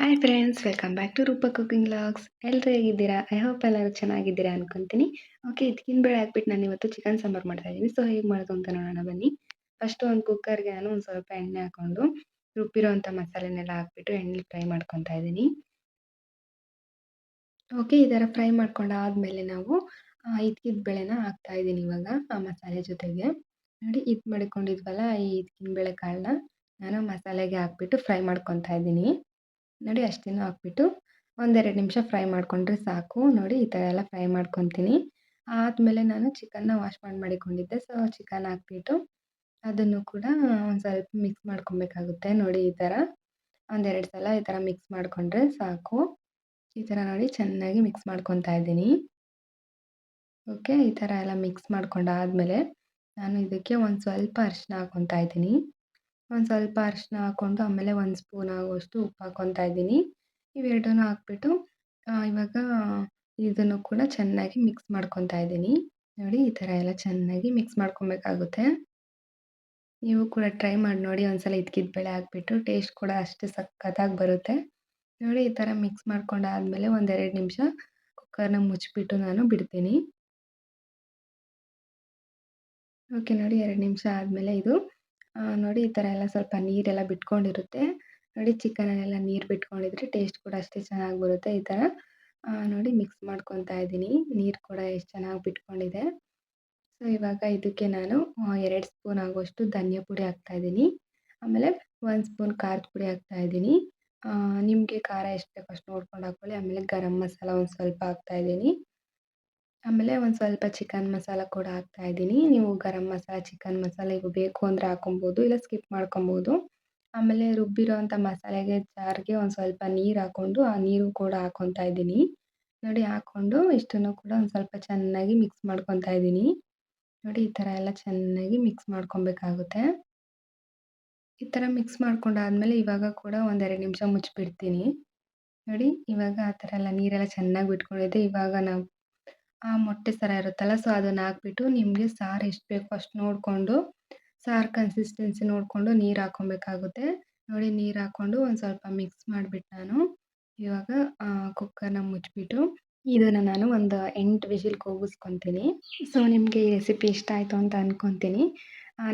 Hi friends welcome back to Roopa cooking vlogs ಎಲ್ಲರೂ ಹೇಗಿದ್ದೀರಾ? I hope ಎಲ್ಲರೂ ಚೆನ್ನಾಗಿದ್ದೀರಾ ಅನ್ಕೊಂತೀನಿ. ಓಕೆ ಇದಕ್ಕಿನ ಬೇಳೆ ಹಾಕ್ಬಿಟ್ಟು ನಾನು ಇವತ್ತು ಚಿಕನ್ ಸಾಂಬಾರು ಮಾಡ್ತಾ ಇದ್ದೀನಿ. ಸೊ ಹೇಗೆ ಮಾಡೋದು ಅಂತ ನೋಡೋಣ, ಬನ್ನಿ. ಫಸ್ಟು ಒಂದು ಕುಕ್ಕರ್ಗೆ ನಾನು ಒಂದು ಸ್ವಲ್ಪ ಎಣ್ಣೆ ಹಾಕ್ಕೊಂಡು ರುಬ್ಬಿರೋಂಥ ಮಸಾಲೆನೆಲ್ಲ ಹಾಕ್ಬಿಟ್ಟು ಎಣ್ಣೆಲಿ ಫ್ರೈ ಮಾಡ್ಕೊತಾ ಇದ್ದೀನಿ. ಓಕೆ ಈ ಥರ ಫ್ರೈ ಮಾಡ್ಕೊಂಡಾದಮೇಲೆ ನಾವು ಇದಕ್ಕಿದ ಬೇಳೆನ ಹಾಕ್ತಾ ಇದ್ದೀನಿ ಇವಾಗ, ಆ ಮಸಾಲೆ ಜೊತೆಗೆ. ನೋಡಿ, ಇದು ಮಾಡಿಕೊಂಡಿದ್ವಲ್ಲ, ಈ ಇದಕ್ಕಿನ ಬೇಳೆ ಕಾಳನ್ನ, ನಾನು ಮಸಾಲೆಗೆ ಹಾಕ್ಬಿಟ್ಟು ಫ್ರೈ ಮಾಡ್ಕೊತಾ ಇದ್ದೀನಿ. ನೋಡಿ ಅಷ್ಟಿನೂ ಹಾಕ್ಬಿಟ್ಟು ಒಂದೆರಡು ನಿಮಿಷ ಫ್ರೈ ಮಾಡಿಕೊಂಡ್ರೆ ಸಾಕು. ನೋಡಿ ಈ ಥರ ಎಲ್ಲ ಫ್ರೈ ಮಾಡ್ಕೊತೀನಿ. ಆದಮೇಲೆ ನಾನು ಚಿಕನ್ನ ವಾಶ್ ಮಾಡಿ ಮಾಡಿಕೊಂಡಿದ್ದೆ. ಸೊ ಚಿಕನ್ ಹಾಕ್ಬಿಟ್ಟು ಅದನ್ನು ಕೂಡ ಒಂದು ಸ್ವಲ್ಪ ಮಿಕ್ಸ್ ಮಾಡ್ಕೊಬೇಕಾಗುತ್ತೆ. ನೋಡಿ ಈ ಥರ ಒಂದೆರಡು ಸಲ ಈ ಥರ ಮಿಕ್ಸ್ ಮಾಡಿಕೊಂಡ್ರೆ ಸಾಕು. ಈ ಥರ ನೋಡಿ ಚೆನ್ನಾಗಿ ಮಿಕ್ಸ್ ಮಾಡ್ಕೊತಾ ಇದ್ದೀನಿ. ಓಕೆ ಈ ಥರ ಎಲ್ಲ ಮಿಕ್ಸ್ ಮಾಡ್ಕೊಂಡಾದಮೇಲೆ ನಾನು ಇದಕ್ಕೆ ಒಂದು ಸ್ವಲ್ಪ ಅರಿಶಿನ ಹಾಕ್ಕೊತಾ ಇದ್ದೀನಿ. ಒಂದು ಸ್ವಲ್ಪ ಅರಿಶಿನ ಹಾಕ್ಕೊಂಡು ಆಮೇಲೆ ಒಂದು ಸ್ಪೂನ್ ಆಗುವಷ್ಟು ಉಪ್ಪು ಹಾಕ್ಕೊತಾ ಇದ್ದೀನಿ. ಇವೆರಡನ್ನೂ ಹಾಕ್ಬಿಟ್ಟು ಇವಾಗ ಇದನ್ನು ಕೂಡ ಚೆನ್ನಾಗಿ ಮಿಕ್ಸ್ ಮಾಡ್ಕೊತಾ ಇದ್ದೀನಿ. ನೋಡಿ, ಈ ಥರ ಎಲ್ಲ ಚೆನ್ನಾಗಿ ಮಿಕ್ಸ್ ಮಾಡ್ಕೊಬೇಕಾಗುತ್ತೆ. ನೀವು ಕೂಡ ಟ್ರೈ ಮಾಡಿ ನೋಡಿ, ಒಂದ್ಸಲ ಇದ್ಕಿದ ಬೇಳೆ ಹಾಕ್ಬಿಟ್ಟು ಟೇಸ್ಟ್ ಕೂಡ ಅಷ್ಟು ಸಖತ್ತಾಗಿ ಬರುತ್ತೆ. ನೋಡಿ, ಈ ಥರ ಮಿಕ್ಸ್ ಮಾಡ್ಕೊಂಡಾದ್ಮೇಲೆ ಒಂದೆರಡು ನಿಮಿಷ ಕುಕ್ಕರ್ನ ಮುಚ್ಚಿಬಿಟ್ಟು ನಾನು ಬಿಡ್ತೀನಿ. ಓಕೆ, ನೋಡಿ, ಎರಡು ನಿಮಿಷ ಆದಮೇಲೆ ಇದು ನೋಡಿ ಈ ಥರ ಎಲ್ಲ ಸ್ವಲ್ಪ ನೀರೆಲ್ಲ ಬಿಟ್ಕೊಂಡಿರುತ್ತೆ. ನೋಡಿ ಚಿಕನಲ್ಲೆಲ್ಲ ನೀರು ಬಿಟ್ಕೊಂಡಿದ್ರೆ ಟೇಸ್ಟ್ ಕೂಡ ಅಷ್ಟೇ ಚೆನ್ನಾಗಿ ಬರುತ್ತೆ ಈ ಥರ ನೋಡಿ ಮಿಕ್ಸ್ ಮಾಡ್ಕೊತಾ ಇದ್ದೀನಿ. ನೀರು ಕೂಡ ಎಷ್ಟು ಚೆನ್ನಾಗಿ ಬಿಟ್ಕೊಂಡಿದೆ. ಸೊ ಇವಾಗ ಇದಕ್ಕೆ ನಾನು ಎರಡು ಸ್ಪೂನ್ ಆಗುವಷ್ಟು ಧನಿಯಾ ಪುಡಿ ಹಾಕ್ತಾಯಿದ್ದೀನಿ ಆಮೇಲೆ ಒಂದು ಸ್ಪೂನ್ ಖಾರದ ಪುಡಿ ಹಾಕ್ತಾಯಿದ್ದೀನಿ ನಿಮಗೆ ಖಾರ ಎಷ್ಟು ಬೇಕು ಅಷ್ಟು ನೋಡ್ಕೊಂಡು ಹಾಕ್ಕೊಳ್ಳಿ ಆಮೇಲೆ ಗರಂ ಮಸಾಲ ಒಂದು ಸ್ವಲ್ಪ ಹಾಕ್ತಾಯಿದ್ದೀನಿ ಆಮೇಲೆ ಒಂದು ಸ್ವಲ್ಪ ಚಿಕನ್ ಮಸಾಲ ಕೂಡ ಹಾಕ್ತಾ ಇದ್ದೀನಿ. ನೀವು ಗರಂ ಮಸಾಲ, ಚಿಕನ್ ಮಸಾಲ ಇವು ಬೇಕು ಅಂದರೆ ಹಾಕೊಬೋದು, ಇಲ್ಲ ಸ್ಕಿಪ್ ಮಾಡ್ಕೊಬೋದು. ಆಮೇಲೆ ರುಬ್ಬಿರೋವಂಥ ಮಸಾಲೆಗೆ ಜಾರ್ಗೆ ಒಂದು ಸ್ವಲ್ಪ ನೀರು ಹಾಕ್ಕೊಂಡು ಆ ನೀರು ಕೂಡ ಹಾಕ್ಕೊತಾ ಇದ್ದೀನಿ. ನೋಡಿ ಹಾಕ್ಕೊಂಡು ಇಷ್ಟನ್ನು ಕೂಡ ಒಂದು ಸ್ವಲ್ಪ ಚೆನ್ನಾಗಿ ಮಿಕ್ಸ್ ಮಾಡ್ಕೊತಾ ಇದ್ದೀನಿ. ನೋಡಿ ಈ ಥರ ಎಲ್ಲ ಚೆನ್ನಾಗಿ ಮಿಕ್ಸ್ ಮಾಡ್ಕೊಬೇಕಾಗುತ್ತೆ. ಈ ಥರ ಮಿಕ್ಸ್ ಮಾಡ್ಕೊಂಡಾದ್ಮೇಲೆ ಇವಾಗ ಕೂಡ ಒಂದೆರಡು ನಿಮಿಷ ಮುಚ್ಚಿಬಿಡ್ತೀನಿ. ನೋಡಿ ಇವಾಗ ಆ ಥರ ಎಲ್ಲ ನೀರೆಲ್ಲ ಚೆನ್ನಾಗಿ ಬಿಟ್ಕೊಂಡಿದೆ. ಇವಾಗ ನಾವು ಆ ಮೊಟ್ಟೆ ಸರ ಇರುತ್ತಲ್ಲ ಸೊ ಅದನ್ನು ಹಾಕ್ಬಿಟ್ಟು ನಿಮಗೆ ಸಾರು ಎಷ್ಟು ಬೇಕು ಅಷ್ಟು ನೋಡಿಕೊಂಡು, ಸಾರು ಕನ್ಸಿಸ್ಟೆನ್ಸಿ ನೋಡಿಕೊಂಡು ನೀರು ಹಾಕ್ಕೊಬೇಕಾಗುತ್ತೆ. ನೋಡಿ ನೀರು ಹಾಕ್ಕೊಂಡು ಒಂದು ಸ್ವಲ್ಪ ಮಿಕ್ಸ್ ಮಾಡಿಬಿಟ್ಟು ನಾನು ಇವಾಗ ಕುಕ್ಕರ್ನ ಮುಚ್ಚಿಬಿಟ್ಟು ಇದನ್ನು ನಾನು ಒಂದು ಎಂಟು ವಿಷಿಲ್ ಕೂಗಿಸ್ಕೊತೀನಿ ಸೊ ನಿಮಗೆ ಈ ರೆಸಿಪಿ ಇಷ್ಟ ಆಯಿತು ಅಂತ ಅಂದ್ಕೊತೀನಿ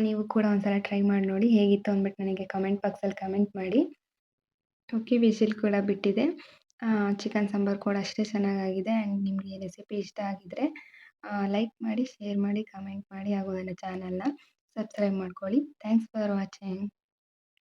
ನೀವು ಕೂಡ ಒಂದ್ಸಲ ಟ್ರೈ ಮಾಡಿ ನೋಡಿ ಹೇಗಿತ್ತು ಅಂದ್ಬಿಟ್ಟು ನನಗೆ ಕಮೆಂಟ್ ಬಾಕ್ಸಲ್ಲಿ ಕಮೆಂಟ್ ಮಾಡಿ. ಓಕೆ ವಿಷಿಲ್ ಕೂಡ ಬಿಟ್ಟಿದೆ. ಚಿಕನ್ ಸಾಂಬಾರು ಕೂಡ ಅಷ್ಟೇ ಚೆನ್ನಾಗಾಗಿದೆ. ಆ್ಯಂಡ್ ನಿಮಗೆ ರೆಸಿಪಿ ಇಷ್ಟ ಆಗಿದ್ದರೆ ಲೈಕ್ ಮಾಡಿ ಶೇರ್ ಮಾಡಿ ಕಮೆಂಟ್ ಮಾಡಿ ಹಾಗೂ ನನ್ನ ಚಾನಲ್ನ ಸಬ್ಸ್ಕ್ರೈಬ್ ಮಾಡ್ಕೊಳ್ಳಿ. Thanks for watching